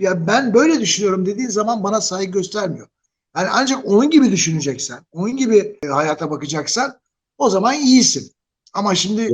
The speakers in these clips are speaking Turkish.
ya ben böyle düşünüyorum dediğin zaman bana saygı göstermiyor. Yani ancak onun gibi düşüneceksen, onun gibi e, hayata bakacaksan o zaman iyisin. Ama şimdi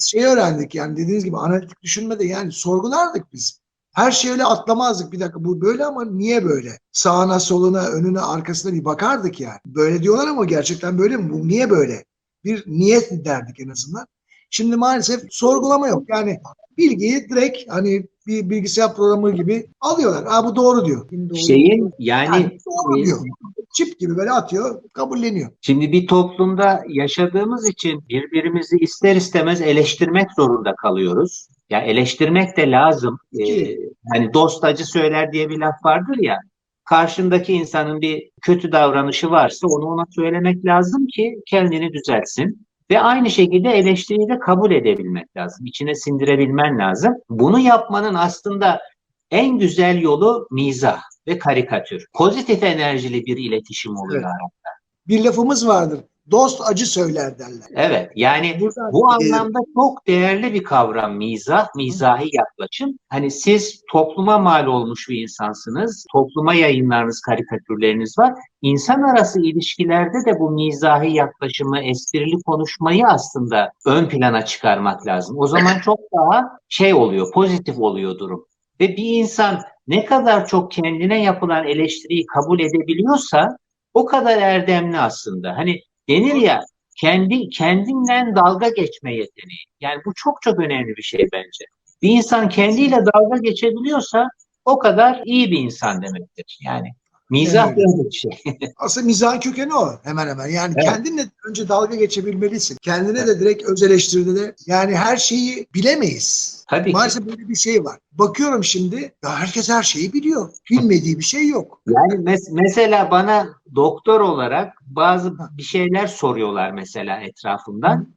şey öğrendik yani dediğiniz gibi analitik düşünmede yani sorgulardık biz. Her şey öyle atlamazdık bir dakika bu böyle ama niye böyle? Sağına soluna önüne arkasına bir bakardık yani. Böyle diyorlar ama gerçekten böyle mi? Bu niye böyle? Bir niyet derdik en azından. Şimdi maalesef sorgulama yok. Yani bilgiyi direkt hani bir bilgisayar programı gibi alıyorlar. Ha bu doğru diyor. Şeyin yani Yani doğru diyor. Çip gibi böyle atıyor, kabulleniyor. Şimdi bir toplumda yaşadığımız için birbirimizi ister istemez eleştirmek zorunda kalıyoruz. Ya eleştirmek de lazım. Ee, hani dost acı söyler diye bir laf vardır ya. Karşındaki insanın bir kötü davranışı varsa onu ona söylemek lazım ki kendini düzeltsin. Ve aynı şekilde eleştiriyi de kabul edebilmek lazım. İçine sindirebilmen lazım. Bunu yapmanın aslında en güzel yolu mizah ve karikatür. Pozitif enerjili bir iletişim oluyor. Evet. Bir lafımız vardır. Dost acı söyler derler. Evet yani Burada, bu e, anlamda çok değerli bir kavram mizah, mizahi yaklaşım. Hani siz topluma mal olmuş bir insansınız, topluma yayınlarınız, karikatürleriniz var. İnsan arası ilişkilerde de bu mizahi yaklaşımı, esprili konuşmayı aslında ön plana çıkarmak lazım. O zaman çok daha şey oluyor, pozitif oluyor durum. Ve bir insan ne kadar çok kendine yapılan eleştiriyi kabul edebiliyorsa o kadar erdemli aslında. Hani denir ya kendi kendinden dalga geçme yeteneği. Yani bu çok çok önemli bir şey bence. Bir insan kendiyle dalga geçebiliyorsa o kadar iyi bir insan demektir. Yani mizah Evet. bir şey. Aslında mizahın kökeni o hemen hemen. Yani Evet. kendinle önce dalga geçebilmelisin. Kendine de direkt öz eleştiride de yani her şeyi bilemeyiz. Tabii ki. Maalesef böyle bir şey var. Bakıyorum şimdi ya herkes her şeyi biliyor. Bilmediği bir şey yok. Yani mes- mesela bana doktor olarak bazı bir şeyler soruyorlar mesela etrafımdan.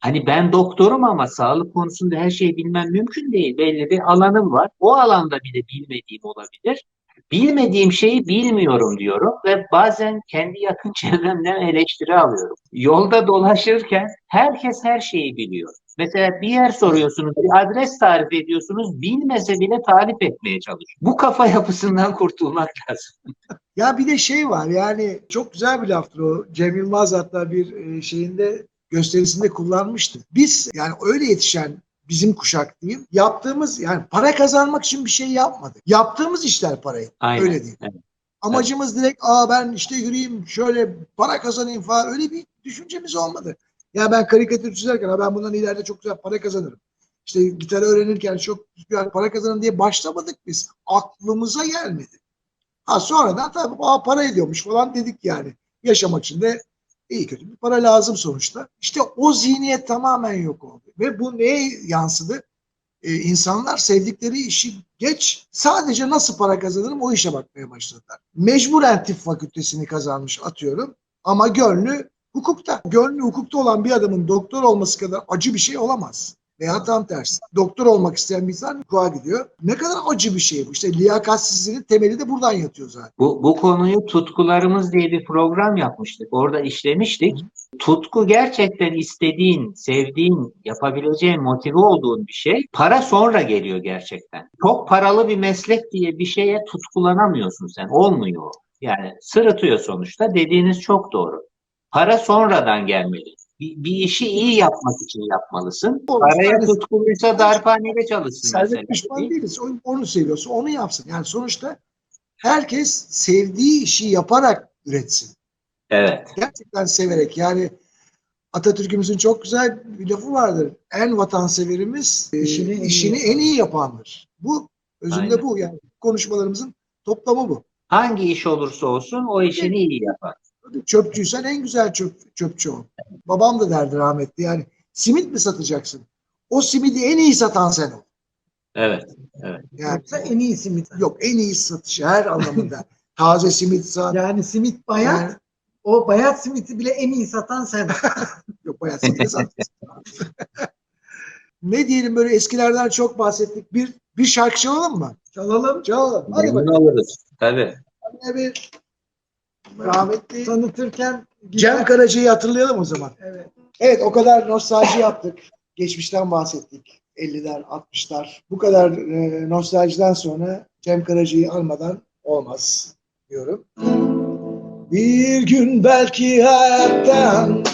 Hani ben doktorum ama sağlık konusunda her şeyi bilmem mümkün değil. Belli bir alanım var. O alanda bile bilmediğim olabilir. Bilmediğim şeyi bilmiyorum diyorum ve bazen kendi yakın çevremden eleştiri alıyorum. Yolda dolaşırken herkes her şeyi biliyor. Mesela bir yer soruyorsunuz, bir adres tarif ediyorsunuz, bilmese bile tarif etmeye çalışıyor. Bu kafa yapısından kurtulmak lazım. Ya bir de şey var yani çok güzel bir laftır o. Cem Yılmaz hatta bir e, şeyinde gösterisinde kullanmıştı. Biz yani öyle yetişen bizim kuşak diyeyim yaptığımız yani para kazanmak için bir şey yapmadık. Yaptığımız işler parayı. Aynen. Öyle değil. Evet. Amacımız direkt aa ben işte yürüyeyim şöyle para kazanayım falan öyle bir düşüncemiz olmadı. Ya ben karikatür çizerken ben bundan ileride çok güzel para kazanırım. İşte gitar öğrenirken çok güzel para kazanırım diye başlamadık biz. Aklımıza gelmedi. Ha sonradan tabii aa para ediyormuş falan dedik yani. Yaşamak için de iyi kötü bir para lazım sonuçta. İşte o zihniyet tamamen yok oldu. Ve bu neye yansıdı? Ee, insanlar sevdikleri işi geç sadece nasıl para kazanırım o işe bakmaya başladılar. Mecburen tıp fakültesini kazanmış atıyorum ama gönlü hukukta. Gönlü hukukta olan bir adamın doktor olması kadar acı bir şey olamaz. Veya tam tersi. Doktor olmak isteyen bir insan hukuka gidiyor. Ne kadar acı bir şey bu. İşte liyakatsizliğin temeli de buradan yatıyor zaten. Bu, bu konuyu Tutkularımız diye bir program yapmıştık. Orada işlemiştik. Tutku gerçekten istediğin, sevdiğin, yapabileceğin, motive olduğun bir şey. Para sonra geliyor gerçekten. Çok paralı bir meslek diye bir şeye tutkulanamıyorsun sen. Olmuyor. Yani sırıtıyor sonuçta. Dediğiniz çok doğru. Para sonradan gelmeli. Bir, bir işi iyi yapmak için yapmalısın. Doğru. Paraya Yani- tutkuluysa darphanede çalışsın. Servet pişman değiliz. O- Onu seviyorsa onu yapsın. Yani sonuçta herkes sevdiği işi yaparak üretsin. Evet. Gerçekten severek yani Atatürk'ümüzün çok güzel bir lafı vardır. En vatanseverimiz e, İşini işini en iyi yapandır. Bu özünde Aynen. bu yani konuşmalarımızın toplamı bu. Hangi iş olursa olsun o işini iyi yapar. Çöpçüysen en güzel çöp, çöpçü ol. Babam da derdi rahmetli yani simit mi satacaksın? O simidi en iyi satan sen ol. Evet. Yani Yoksa en iyi simit. yok en iyi satışı her anlamında. Taze simit sat. Yani simit bayat. Yani- O bayat simiti bile en iyi satan sen. Yok bayağı simit sat. ne diyelim böyle eskilerden çok bahsettik. Bir bir şarkı çalalım mı? Çalalım. Çalalım. Hadi bakalım. oluruz. Tabii. Hadi bir rahmetli Tanıtırken Cem Karaca'yı hatırlayalım o zaman. Evet. Evet o kadar nostalji yaptık. Geçmişten bahsettik. 50'ler, 60'lar. Bu kadar e, nostaljiden sonra Cem Karaca'yı almadan olmaz diyorum. Bir gün belki hayattan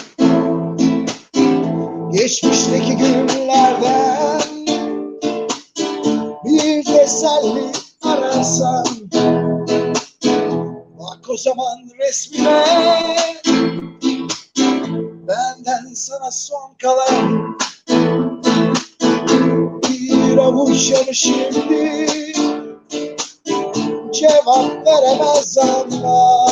geçmişteki günlerden bir teselli ararsan o zaman resmine. Benden sana son kalan bir avuç yanı şimdi. Cevap veremez anlar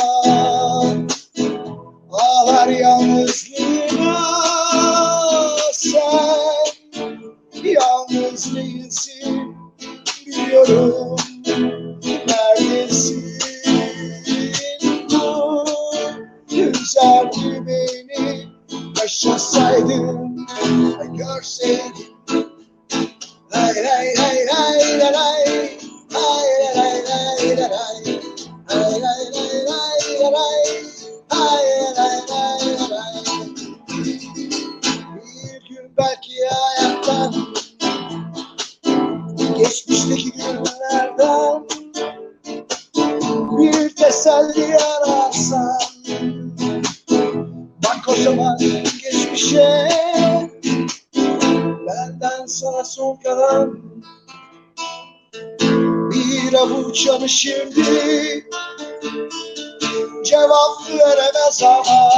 bir avuç şimdi cevap veremez ama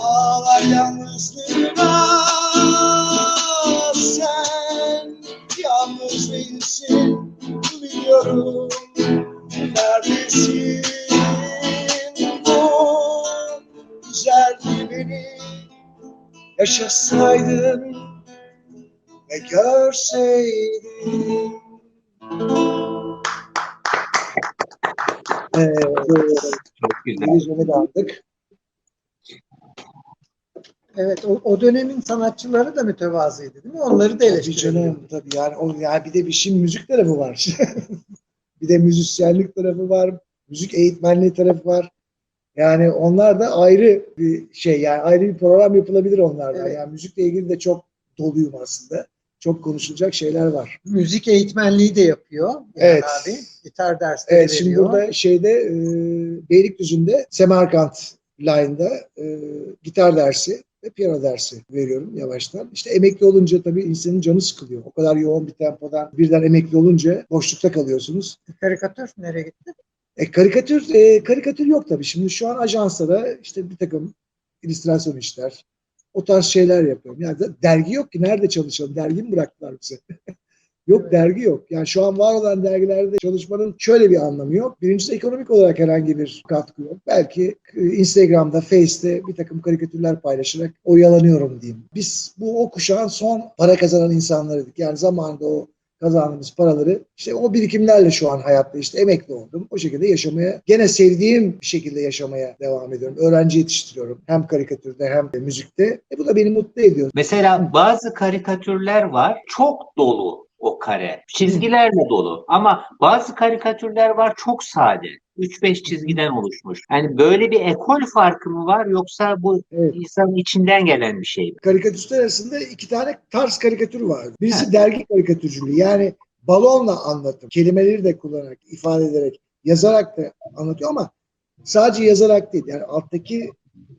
ağlar yalnızlığına sen yalnız değilsin biliyorum neredesin bu üzerdi beni yaşasaydın ve görseydin. Evet, Çok güzel. De aldık. Evet o, o dönemin sanatçıları da mütevazıydı değil mi? Onları da Tabii eleştiriyor. canım tabii yani o yani bir de bir şimdi müzik tarafı var. bir de müzisyenlik tarafı var, müzik eğitmenliği tarafı var. Yani onlar da ayrı bir şey yani ayrı bir program yapılabilir onlardan. Evet. Yani müzikle ilgili de çok doluyum aslında. Çok konuşulacak şeyler var. Müzik eğitmenliği de yapıyor. Yani Evet. abi. Gitar dersleri Evet şimdi veriyor. burada şeyde e, Beylikdüzü'nde Semerkant Line'da e, gitar dersi ve piyano dersi veriyorum yavaştan. İşte emekli olunca tabii insanın canı sıkılıyor. O kadar yoğun bir tempodan birden emekli olunca boşlukta kalıyorsunuz. Karikatür nereye gitti? E, karikatür e, karikatür yok tabii. Şimdi şu an ajansta da işte bir takım illüstrasyon işler, o tarz şeyler yapıyorum. Yani dergi yok ki nerede çalışalım? Dergi mi bıraktılar bize? yok Evet. dergi yok. Yani şu an var olan dergilerde çalışmanın şöyle bir anlamı yok. Birincisi ekonomik olarak herhangi bir katkı yok. Belki e, Instagram'da, Face'te bir takım karikatürler paylaşarak oyalanıyorum diyeyim. Biz bu o kuşağın son para kazanan insanlarıydık. Yani zamanında o kazandığımız paraları işte o birikimlerle şu an hayatta işte emekli oldum. O şekilde yaşamaya gene sevdiğim şekilde yaşamaya devam ediyorum. Öğrenci yetiştiriyorum. Hem karikatürde hem de müzikte. E bu da beni mutlu ediyor. Mesela bazı karikatürler var. Çok dolu o kare. Çizgilerle dolu. Ama bazı karikatürler var çok sade. 3-5 çizgiden oluşmuş. Yani böyle bir ekol farkı mı var yoksa bu Evet. insanın içinden gelen bir şey mi? Karikatüristler arasında iki tane tarz karikatür vardı. Birisi Ha. dergi karikatürcülüğü. Yani balonla anlatım. Kelimeleri de kullanarak, ifade ederek, yazarak da anlatıyor ama sadece yazarak değil. Yani alttaki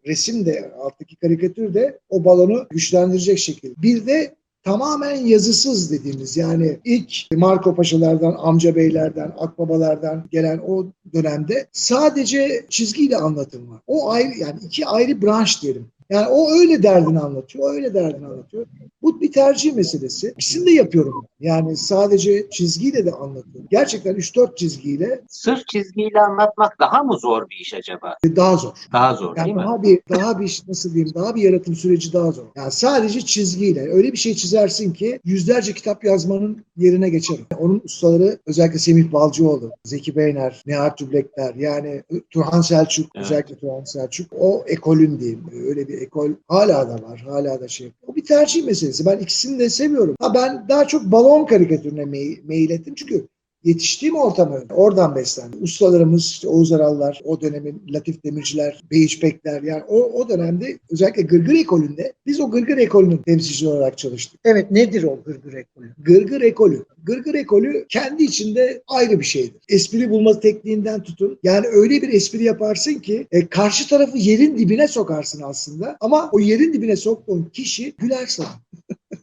resim de, alttaki karikatür de o balonu güçlendirecek şekilde. Bir de tamamen yazısız dediğimiz yani ilk Marco Paşalardan, amca beylerden, akbabalardan gelen o dönemde sadece çizgiyle anlatım var. O ayrı yani iki ayrı branş diyelim. Yani o öyle derdini anlatıyor, o öyle derdini anlatıyor. Bu bir tercih meselesi. İkisini de yapıyorum. Yani sadece çizgiyle de anlatıyorum. Gerçekten 3-4 çizgiyle Sırf çizgiyle anlatmak daha mı zor bir iş acaba? daha zor. Daha zor Yani değil mi? daha bir daha bir nasıl diyeyim daha bir yaratım süreci daha zor. Yani sadece çizgiyle öyle bir şey çizersin ki yüzlerce kitap yazmanın yerine geçer. Onun ustaları özellikle Semih Balcıoğlu, Zeki Beyner, Nihat Tüblekler yani Turhan Selçuk Evet. özellikle Turhan Selçuk o ekolün diyeyim öyle bir ekol hala da var hala da şey. O bir tercih meselesi. Ben ikisini de seviyorum. Ha ben daha çok balon karikatürüne mey- meyil ettim çünkü Yetiştiğim ortam öyle. Oradan beslendim. Ustalarımız işte Oğuz Arallar, o dönemin Latif Demirciler, Beyiçbekler yani o, o dönemde özellikle Gırgır ekolünde biz o Gırgır ekolünün temsilcisi olarak çalıştık. Evet nedir o gırgır ekolü? Gırgır ekolü. Gırgır ekolü kendi içinde ayrı bir şeydir. Espri bulma tekniğinden tutun. Yani öyle bir espri yaparsın ki e, karşı tarafı yerin dibine sokarsın aslında. Ama o yerin dibine soktuğun kişi güler sana.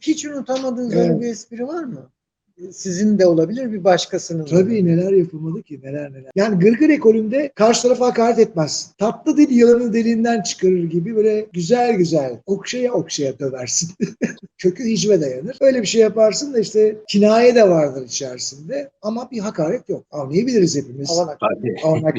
Hiç unutamadığınız Evet. öyle bir espri var mı? Sizin de olabilir bir başkasının. Tabii olabilir. neler yapılmadı ki neler neler. Yani gırgır ekolünde karşı tarafa hakaret etmezsin. Tatlı dil yılanı deliğinden çıkarır gibi böyle güzel güzel okşaya okşaya döversin. Kökü hicve dayanır. Öyle bir şey yaparsın da işte kinaye de vardır içerisinde ama bir hakaret yok. Anlayabiliriz hepimiz. Avanak. Avanak?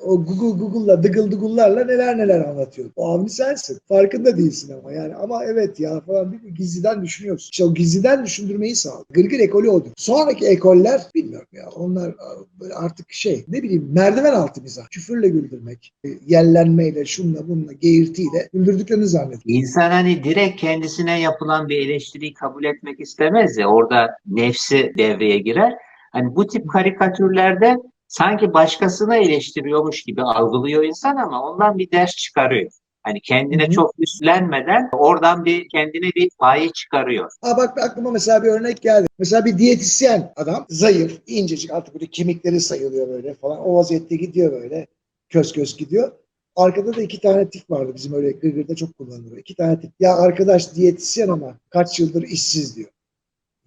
O Google Google'la dıgıl dıgıllarla neler neler anlatıyor. O avni sensin. Farkında değilsin ama yani. Ama evet ya falan bir gizliden düşünüyorsun. İşte o gizliden düşündürmeyi sağlıyor. Gırgır ekolü odur. Sonraki ekoller bilmiyorum ya. Onlar böyle artık şey ne bileyim merdiven altı mizah. Küfürle güldürmek. e, Yellenmeyle şunla bununla geğirtiyle güldürdüklerini zannediyor. İnsan hani direkt kendisine yapılan bir eleştiriyi kabul etmek istemez ya orada nefsi devreye girer. Hani bu tip karikatürlerde sanki başkasını eleştiriyormuş gibi algılıyor insan ama ondan bir ders çıkarıyor. Hani kendine Hı hı. çok üstlenmeden oradan bir kendine bir paye çıkarıyor. Ha bak aklıma mesela bir örnek geldi. Mesela bir diyetisyen adam zayıf, incecik artık böyle kemikleri sayılıyor böyle falan. O vaziyette gidiyor böyle. Köz köz gidiyor. Arkada da iki tane tip vardı bizim öyle gırgırda çok kullanılıyor. İki tane tip. Ya arkadaş diyetisyen ama kaç yıldır işsiz diyor.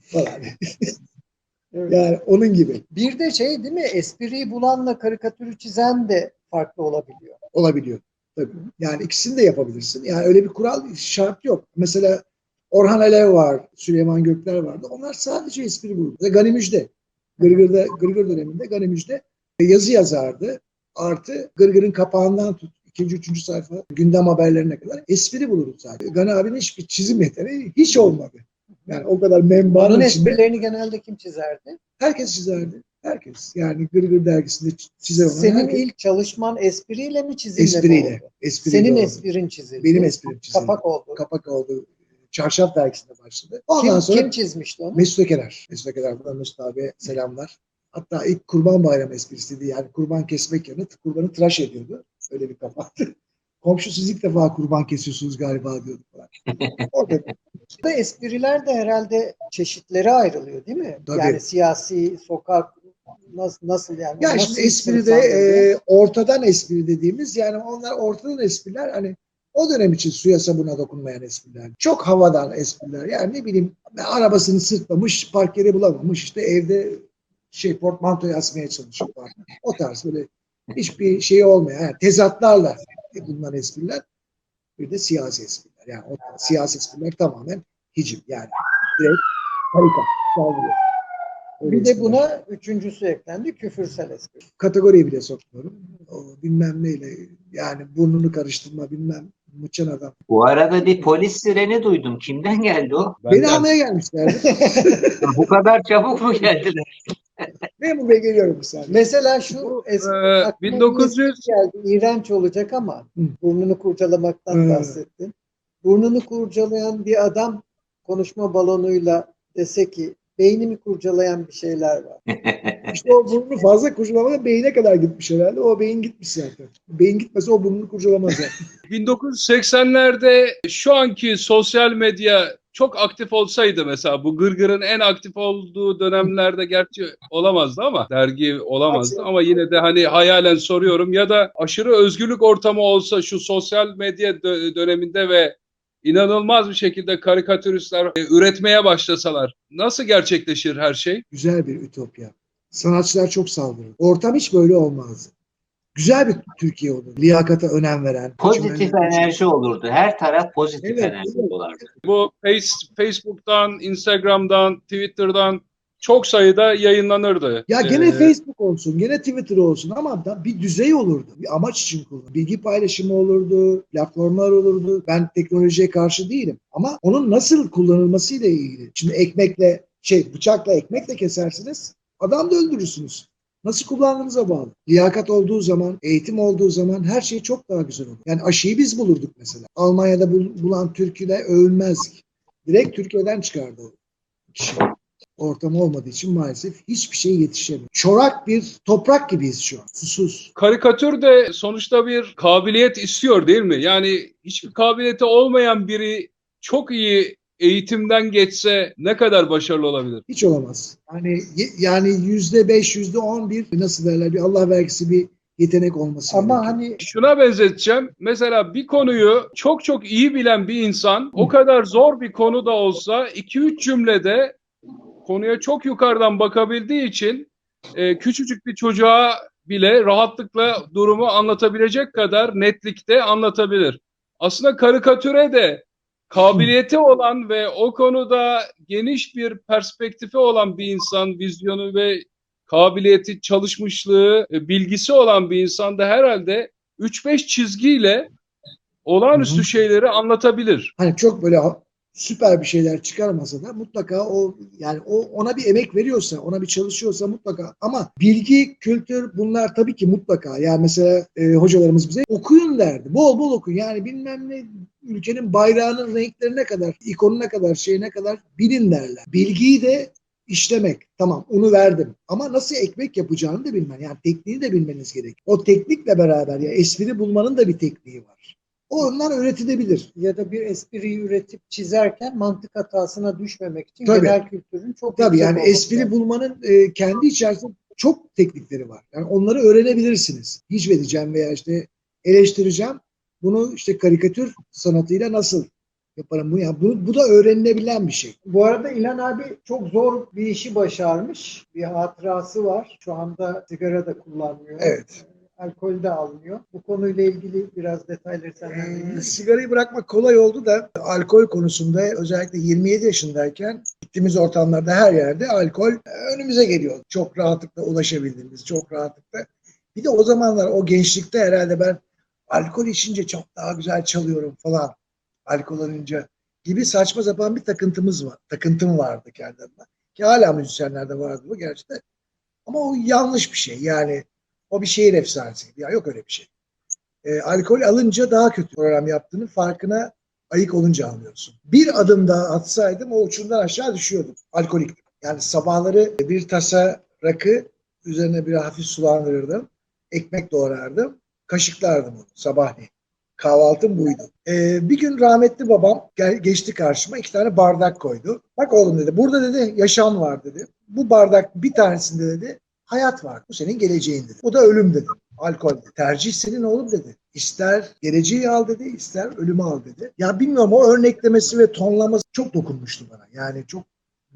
Falan. Evet. yani onun gibi Bir de şey değil mi? Espriyi bulanla karikatürü çizen de farklı olabiliyor. olabiliyor. Tabii. Yani ikisini de yapabilirsin. Yani öyle bir kural şart yok. Mesela Orhan Alev var, Süleyman Gökler vardı. Onlar sadece espri. Ve Gani Müjde. Gırgır'da, Gırgır döneminde Gani Müjde yazı yazardı. Artı Gırgır'ın kapağından tut ikinci, üçüncü sayfa gündem haberlerine kadar espri bulurdu sadece. Gani abinin hiçbir çizim yeteneği hiç olmadı. Yani o kadar Onun membanın içinde esprilerini genelde kim çizerdi? herkes çizerdi. Herkes. Yani Gırgır dergisinde çizer olan Senin herkes. ilk çalışman espriyle mi çizimle mi espriyle. oldu? espriyle Senin oldu. esprin çizildi. Benim esprim çizildi. Kapak oldu. kapak oldu. Çarşaf dergisinde başladı. Ondan Kim, sonra kim çizmişti onu? Mesut Ökeler. Mesut Ökeler buradan Mesut abiye selamlar. Hatta ilk kurban bayramı esprisiydi. Yani kurban kesmek yerine kurbanı tıraş ediyordu. Öyle bir kapaktı. Komşu siz ilk defa kurban kesiyorsunuz galiba diyordu falan. Orada espriler de herhalde çeşitlere ayrılıyor değil mi? Tabii. Yani siyasi, sokak nasıl, nasıl yani? Ya Nasıl şimdi espride sınıflandırılıyor? e, ortadan espri dediğimiz yani onlar ortadan espriler hani o dönem için suya sabuna dokunmayan espriler. Çok havadan espriler. Yani ne bileyim arabasını sırtlamış, park yeri bulamamış işte evde şey portmantoyu asmaya çalışıyor falan. O tarz böyle hiçbir şey olmayan yani tezatlarla bulunan espriler. Bir de siyasi espriler. Yani o siyasi espriler tamamen hicim yani direkt harika. Saldırıyor. Öyle Bir de buna üçüncüsü eklendi küfürsel espri. kategoriye bile sokmuyorum. O bilmem neyle yani burnunu karıştırma bilmem mıçan adam. Bu arada bir polis sireni duydum. Kimden geldi o? Beni almaya gelmişlerdi. Bu kadar çabuk mu geldiler? Memur Bey geliyorum bir saniye. Mesela şu espri Ee, aklıma bir 1900 espri geldi. İğrenç olacak ama Hı. burnunu kurcalamaktan Hı. bahsettin. Burnunu kurcalayan bir adam konuşma balonuyla dese ki beynimi kurcalayan bir şeyler var. İşte o burnunu fazla kurcalamadan beyine kadar gitmiş herhalde. O beyin gitmiş zaten. Beyin gitmese o burnunu kurcalamaz yani. 1980'lerde şu anki sosyal medya çok aktif olsaydı mesela bu Gırgır'ın en aktif olduğu dönemlerde gerçi olamazdı ama dergi olamazdı ama yine de hani hayalen soruyorum ya da aşırı özgürlük ortamı olsa şu sosyal medya dö- döneminde ve inanılmaz bir şekilde karikatüristler e, üretmeye başlasalar nasıl gerçekleşir her şey? Güzel bir ütopya. Sanatçılar çok saldırır. Ortam hiç böyle olmazdı. Güzel bir Türkiye olur. Liyakata önem veren. Pozitif cümleler- enerji olurdu. Her taraf pozitif Evet, enerji evet. olardı. Bu Face- Facebook'tan, Instagram'dan, Twitter'dan çok sayıda yayınlanırdı. Ya gene Ee, Facebook olsun, gene Twitter olsun ama da bir düzey olurdu. Bir amaç için kullanılır. Bilgi paylaşımı olurdu, platformlar olurdu. Ben teknolojiye karşı değilim. Ama onun nasıl kullanılmasıyla ilgili. Şimdi ekmekle, şey bıçakla ekmekle kesersiniz, adam da öldürürsünüz. Nasıl kullandığınıza bağlı. Liyakat olduğu zaman, eğitim olduğu zaman her şey çok daha güzel olur. Yani aşıyı biz bulurduk mesela. Almanya'da bul- bulan Türk'üyle övünmezdik. Direkt Türkiye'den çıkardı o kişi. Ortamı olmadığı için maalesef hiçbir şey yetişemiyor. Çorak bir toprak gibiyiz şu an. Susuz. Karikatür de sonuçta bir kabiliyet istiyor değil mi? Yani hiçbir kabiliyeti olmayan biri çok iyi eğitimden geçse ne kadar başarılı olabilir? Hiç olamaz. Yani yani yüzde beş, yüzde on bir nasıl derler bir Allah vergisi bir yetenek olması Ama gerekiyor. hani Şuna benzeteceğim. Mesela bir konuyu çok çok iyi bilen bir insan o kadar zor bir konu da olsa 2-3 cümlede konuya çok yukarıdan bakabildiği için e, küçücük bir çocuğa bile rahatlıkla durumu anlatabilecek kadar netlikte anlatabilir. Aslında karikatüre de kabiliyeti olan ve o konuda geniş bir perspektifi olan bir insan, vizyonu ve kabiliyeti, çalışmışlığı, e, bilgisi olan bir insan da herhalde 3-5 çizgiyle olağanüstü Hı hı. şeyleri anlatabilir. hani çok böyle süper bir şeyler çıkarmasa da mutlaka o yani o ona bir emek veriyorsa, ona bir çalışıyorsa mutlaka ama bilgi, kültür bunlar tabii ki mutlaka. Yani mesela e, hocalarımız bize okuyun derdi. Bol bol okuyun. Yani bilmem ne ülkenin bayrağının renklerine kadar, ikonuna kadar, şeyine kadar bilin derler. Bilgiyi de işlemek. Tamam onu verdim. Ama nasıl ekmek yapacağını da bilmen. Yani tekniği de bilmeniz gerek. O teknikle beraber ya espri bulmanın da bir tekniği var. Onlar öğretilebilir. ya da bir espriyi üretip çizerken mantık hatasına düşmemek için Tabii. genel kültürün çok Tabii yani espri lazım. bulmanın e, kendi içerisinde çok teknikleri var. Yani onları öğrenebilirsiniz. Hicvedeceğim veya işte eleştireceğim. Bunu işte karikatür sanatıyla nasıl yaparım? Bu, yani bu, bu da öğrenilebilen bir şey. Bu arada İlhan abi çok zor bir işi başarmış. Bir hatırası var. Şu anda sigara da kullanmıyor. Evet. Alkol de almıyor. Bu konuyla ilgili biraz detayları senden Ee, sigarayı bırakmak kolay oldu da alkol konusunda özellikle 27 yaşındayken gittiğimiz ortamlarda her yerde alkol e, önümüze geliyor. Çok rahatlıkla ulaşabildiğimiz, çok rahatlıkla. Bir de o zamanlar o gençlikte herhalde ben alkol içince çok daha güzel çalıyorum falan. Alkol alınca gibi saçma sapan bir takıntımız var. Takıntım vardı kendimde. Ki hala müzisyenlerde vardı bu gerçekten. Ama o yanlış bir şey. Yani o bir şehir efsanesiydi. Ya yok öyle bir şey. E, alkol alınca daha kötü program yaptığının farkına ayık olunca anlıyorsun. Bir adım daha atsaydım o uçurumdan aşağı düşüyordum. Alkoliktim. Yani sabahları bir tasa rakı üzerine bir hafif sulandırırdım. Ekmek doğrardım. Kaşıklardım onu sabahleyin. Kahvaltım buydu. E, bir gün rahmetli babam gel, geçti karşıma iki tane bardak koydu. Bak oğlum dedi burada dedi yaşam var dedi. Bu bardak bir tanesinde dedi hayat var. Bu senin geleceğin dedi. O da ölüm dedi. Alkol dedi. Tercih senin oğlum dedi. İster geleceği al dedi, ister ölümü al dedi. Ya bilmiyorum o örneklemesi ve tonlaması çok dokunmuştu bana. Yani çok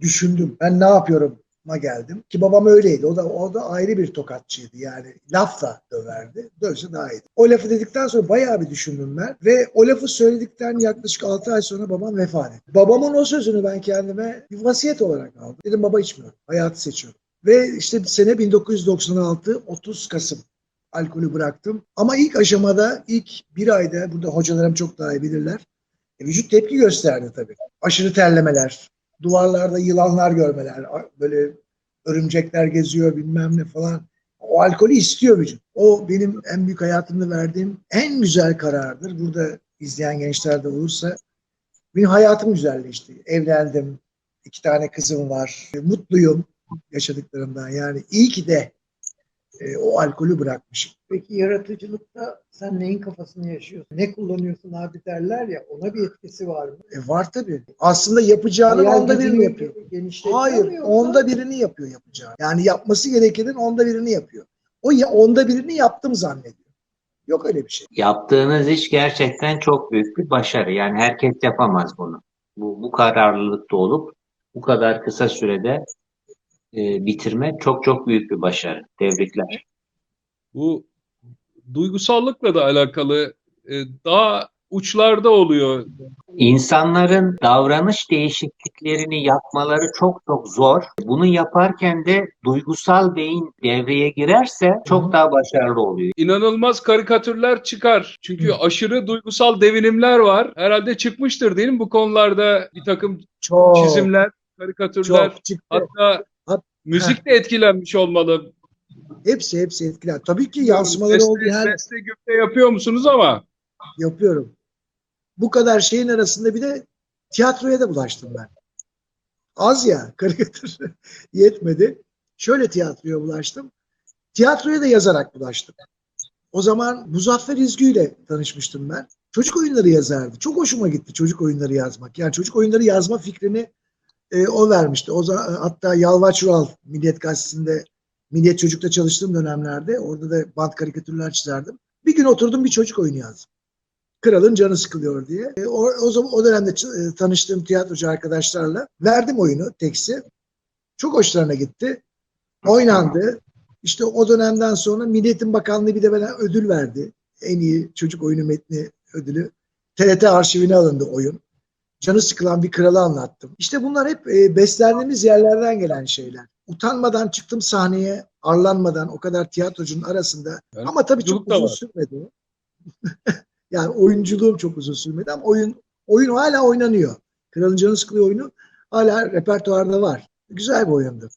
düşündüm. Ben ne yapıyorum? ma geldim. Ki babam öyleydi. O da o da ayrı bir tokatçıydı. Yani lafla döverdi. Dövse daha iyiydi. O lafı dedikten sonra bayağı bir düşündüm ben. Ve o lafı söyledikten yaklaşık 6 ay sonra babam vefat etti. Babamın o sözünü ben kendime bir vasiyet olarak aldım. Dedim baba içmiyorum. Hayatı seçiyorum. Ve işte sene 1996 30 Kasım alkolü bıraktım. Ama ilk aşamada ilk bir ayda burada hocalarım çok daha iyi bilirler. E, vücut tepki gösterdi tabii. Aşırı terlemeler, duvarlarda yılanlar görmeler, böyle örümcekler geziyor bilmem ne falan. O alkolü istiyor vücut. O benim en büyük hayatımda verdiğim en güzel karardır. Burada izleyen gençler de olursa benim hayatım güzelleşti. Evlendim. iki tane kızım var. Mutluyum yaşadıklarımdan. Yani iyi ki de e, o alkolü bırakmışım. Peki yaratıcılıkta sen neyin kafasını yaşıyorsun? Ne kullanıyorsun abi derler ya ona bir etkisi var mı? E, var tabii. Aslında yapacağının Hayal onda birini yapıyor. Hayır, yoksa? onda birini yapıyor yapacağı. Yani yapması gerekenin onda birini yapıyor. O ya onda birini yaptım zannediyor. Yok öyle bir şey. Yaptığınız iş gerçekten çok büyük bir başarı. Yani herkes yapamaz bunu. Bu, bu kararlılıkta olup bu kadar kısa sürede e, bitirmek çok çok büyük bir başarı. Tebrikler. Bu duygusallıkla da alakalı e, daha uçlarda oluyor. İnsanların davranış değişikliklerini yapmaları çok çok zor. Bunu yaparken de duygusal beyin devreye girerse çok daha başarılı oluyor. İnanılmaz karikatürler çıkar. Çünkü aşırı duygusal devinimler var. Herhalde çıkmıştır değil mi bu konularda bir takım Çok, çizimler, karikatürler. çok çıktı. Hatta Hat- müzik de etkilenmiş olmalı. Hepsi hepsi etkiler. Tabii ki yansımaları Beste- oldu. Her Beste güfte yapıyor musunuz ama yapıyorum. Bu kadar şeyin arasında bir de tiyatroya da bulaştım ben. Az ya karikatür yetmedi. Şöyle tiyatroya bulaştım. Tiyatroya da yazarak bulaştım. O zaman Muzaffer İzgü ile tanışmıştım ben. Çocuk oyunları yazardı. Çok hoşuma gitti çocuk oyunları yazmak. Yani çocuk oyunları yazma fikrini e, o vermişti. O zaman hatta Yalvaç Rural Milliyet Gazetesi'nde Milliyet Çocuk'ta çalıştığım dönemlerde orada da bant karikatürler çizerdim. Bir gün oturdum bir çocuk oyunu yazdım. Kralın canı sıkılıyor diye. E, o, o zaman o dönemde e, tanıştığım tiyatrocu arkadaşlarla verdim oyunu teksti. Çok hoşlarına gitti. Oynandı. İşte o dönemden sonra Milliyetin Bakanlığı bir de bana ödül verdi. En iyi çocuk oyunu metni ödülü. TRT arşivine alındı oyun. Canı sıkılan bir kralı anlattım. İşte bunlar hep e, beslendiğimiz yerlerden gelen şeyler. Utanmadan çıktım sahneye, arlanmadan o kadar tiyatrocunun arasında. Yani ama tabii çok uzun var. sürmedi. yani oyunculuğum çok uzun sürmedi ama oyun oyun hala oynanıyor. Kralın Canı Sıkılıyor oyunu hala repertuarda var. Güzel bir oyundu.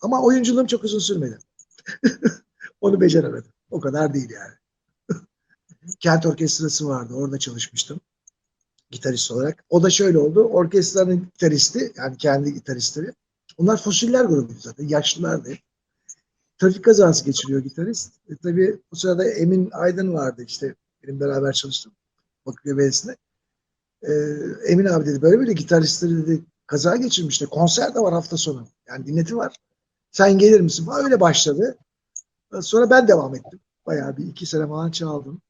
Ama oyunculuğum çok uzun sürmedi. Onu beceremedim. O kadar değil yani. Kent Orkestrası vardı. Orada çalışmıştım. Gitarist olarak. O da şöyle oldu. Orkestranın gitaristi, yani kendi gitaristleri. Onlar fosiller grubuydu zaten. Yaşlılardı. Trafik kazası geçiriyor gitarist. E, tabii o sırada Emin Aydın vardı işte. Benim beraber çalıştım. Bakırköy Belediyesi'nde. E, Emin abi dedi böyle böyle gitaristleri dedi kaza geçirmiş de konser de var hafta sonu. Yani dinleti var. Sen gelir misin falan öyle başladı. Sonra ben devam ettim. Bayağı bir iki sene falan çaldım.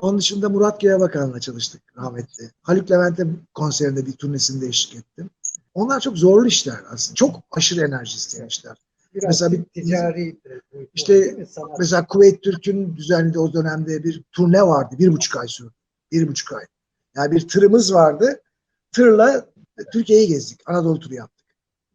Onun dışında Murat Göğebakan'la çalıştık rahmetli. Haluk Levent'in konserinde bir turnesinde eşlik ettim. Onlar çok zorlu işler aslında. Çok aşırı enerji isteyen işler. Biraz Mesela bir- ticari. İşte. Mesela Kuveyt Türk'ün düzenlediği o dönemde bir turne vardı. Bir buçuk ay sürdü. Bir buçuk ay. Yani bir tırımız vardı. Tırla Türkiye'yi gezdik. Anadolu turu yaptık.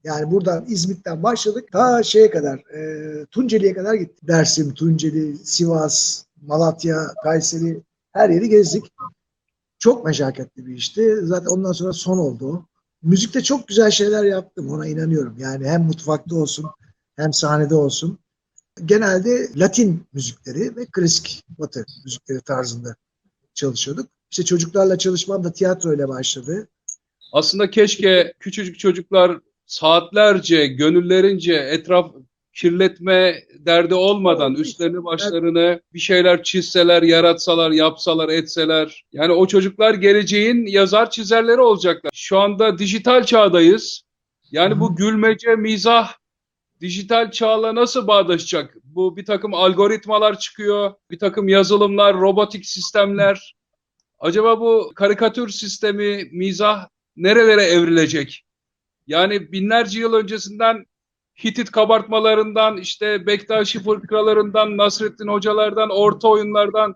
Yani buradan İzmit'ten başladık. Ta şeye kadar, e, Tunceli'ye kadar gittik. Dersim, Tunceli, Sivas, Malatya, Kayseri her yeri gezdik. Çok meşakkatli bir işti. Zaten ondan sonra son oldu. Müzikte çok güzel şeyler yaptım. Ona inanıyorum. Yani hem mutfakta olsun hem sahnede olsun genelde Latin müzikleri ve klasik Batı müzikleri tarzında çalışıyorduk. İşte çocuklarla çalışmam da tiyatro ile başladı. Aslında keşke küçücük çocuklar saatlerce, gönüllerince etraf kirletme derdi olmadan üstlerini başlarını bir şeyler çizseler, yaratsalar, yapsalar, etseler. Yani o çocuklar geleceğin yazar çizerleri olacaklar. Şu anda dijital çağdayız. Yani bu gülmece, mizah dijital çağla nasıl bağdaşacak? Bu bir takım algoritmalar çıkıyor, bir takım yazılımlar, robotik sistemler. Acaba bu karikatür sistemi, mizah nerelere evrilecek? Yani binlerce yıl öncesinden Hitit kabartmalarından, işte Bektaşi fırkralarından, Nasrettin hocalardan, orta oyunlardan,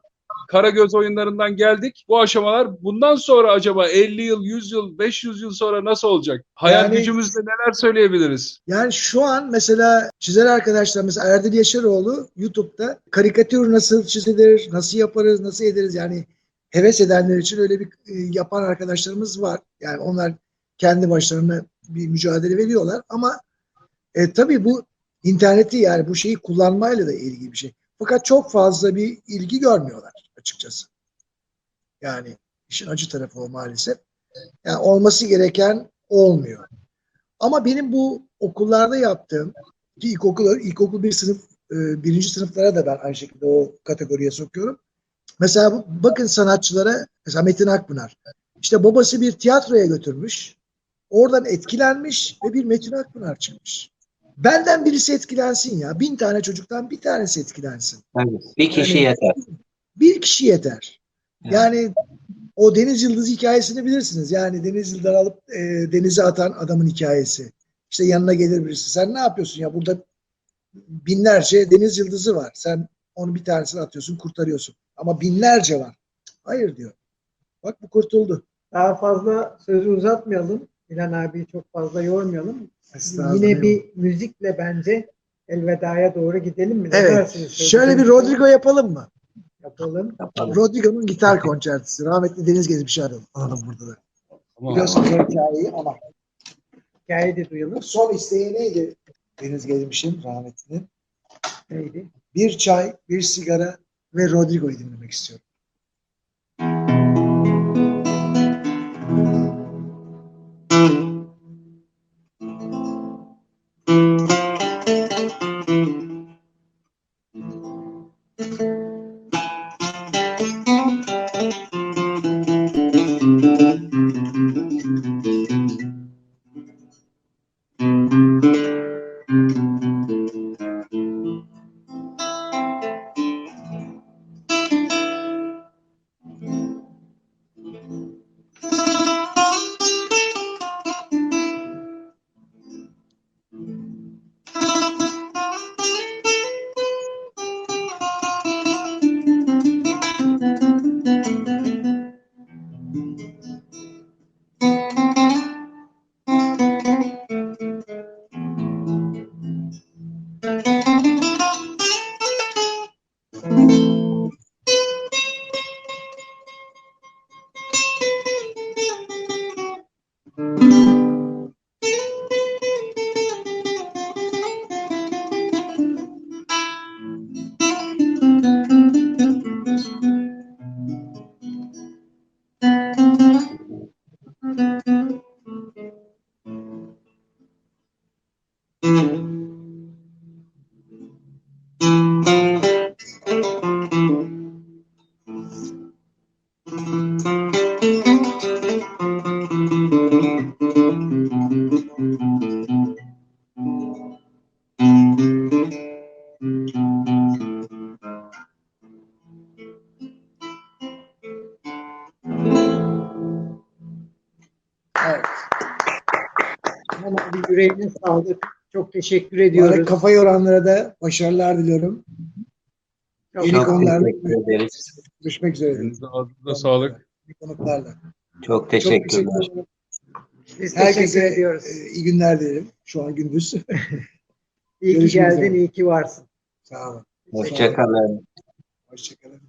Karagöz oyunlarından geldik. Bu aşamalar bundan sonra acaba 50 yıl, 100 yıl, 500 yıl sonra nasıl olacak? Hayal Yani- gücümüzle neler söyleyebiliriz? Yani şu an mesela çizer arkadaşlar mesela Erdil Yaşaroğlu YouTube'da karikatür nasıl çizilir, nasıl yaparız, nasıl ederiz yani heves edenler için öyle bir e, yapan arkadaşlarımız var. Yani onlar kendi başlarına bir mücadele veriyorlar ama e, tabii bu interneti yani bu şeyi kullanmayla da ilgili bir şey. Fakat çok fazla bir ilgi görmüyorlar açıkçası. Yani işin acı tarafı o maalesef. Yani olması gereken olmuyor. Ama benim bu okullarda yaptığım ki ilkokul, ilkokul bir sınıf e, birinci sınıflara da ben aynı şekilde o kategoriye sokuyorum. Mesela bakın sanatçılara mesela Metin Akpınar. İşte babası bir tiyatroya götürmüş. Oradan etkilenmiş ve bir Metin Akpınar çıkmış. Benden birisi etkilensin ya. Bin tane çocuktan bir tanesi etkilensin. Tabii. Bir kişi Yani- yeter. Bir kişi yeter. Evet. Yani o Deniz Yıldız hikayesini bilirsiniz. Yani Deniz Yıldız'ı alıp e, denize atan adamın hikayesi. İşte yanına gelir birisi. Sen ne yapıyorsun ya? Burada binlerce Deniz Yıldızı var. Sen onu bir tanesini atıyorsun, kurtarıyorsun. Ama binlerce var. Hayır diyor. Bak bu kurtuldu. Daha fazla sözü uzatmayalım. İlhan abiyi çok fazla yormayalım. Yine bir müzikle bence elvedaya doğru gidelim mi? Ne Evet. dersiniz? Şöyle bir Rodrigo yapalım mı? yapalım. Yapalım. Rodrigo'nun gitar konçertisi. Rahmetli Deniz Gezmiş'i aralım. Analım burada da. Ama Biliyorsunuz o hikayeyi ama Hikayeyi de duyalım. son isteği neydi Deniz Gezmiş'in rahmetlinin? Neydi? Bir çay, bir sigara ve Rodrigo'yu dinlemek istiyorum. Sağlık. Çok teşekkür ediyoruz. kafa yoranlara da başarılar diliyorum. Çok Yeni Çok konularla teşekkür ederiz. görüşmek üzere. Ağzınıza sağlık. Konuklarla. Çok Çok teşekkürler. teşekkür ederim. Biz teşekkür Herkese ediyoruz. e, iyi günler dilerim. Şu an gündüz. İyi ki geldin, iyi ki varsın. Sağ olun. Hoşçakalın. Hoşçakalın.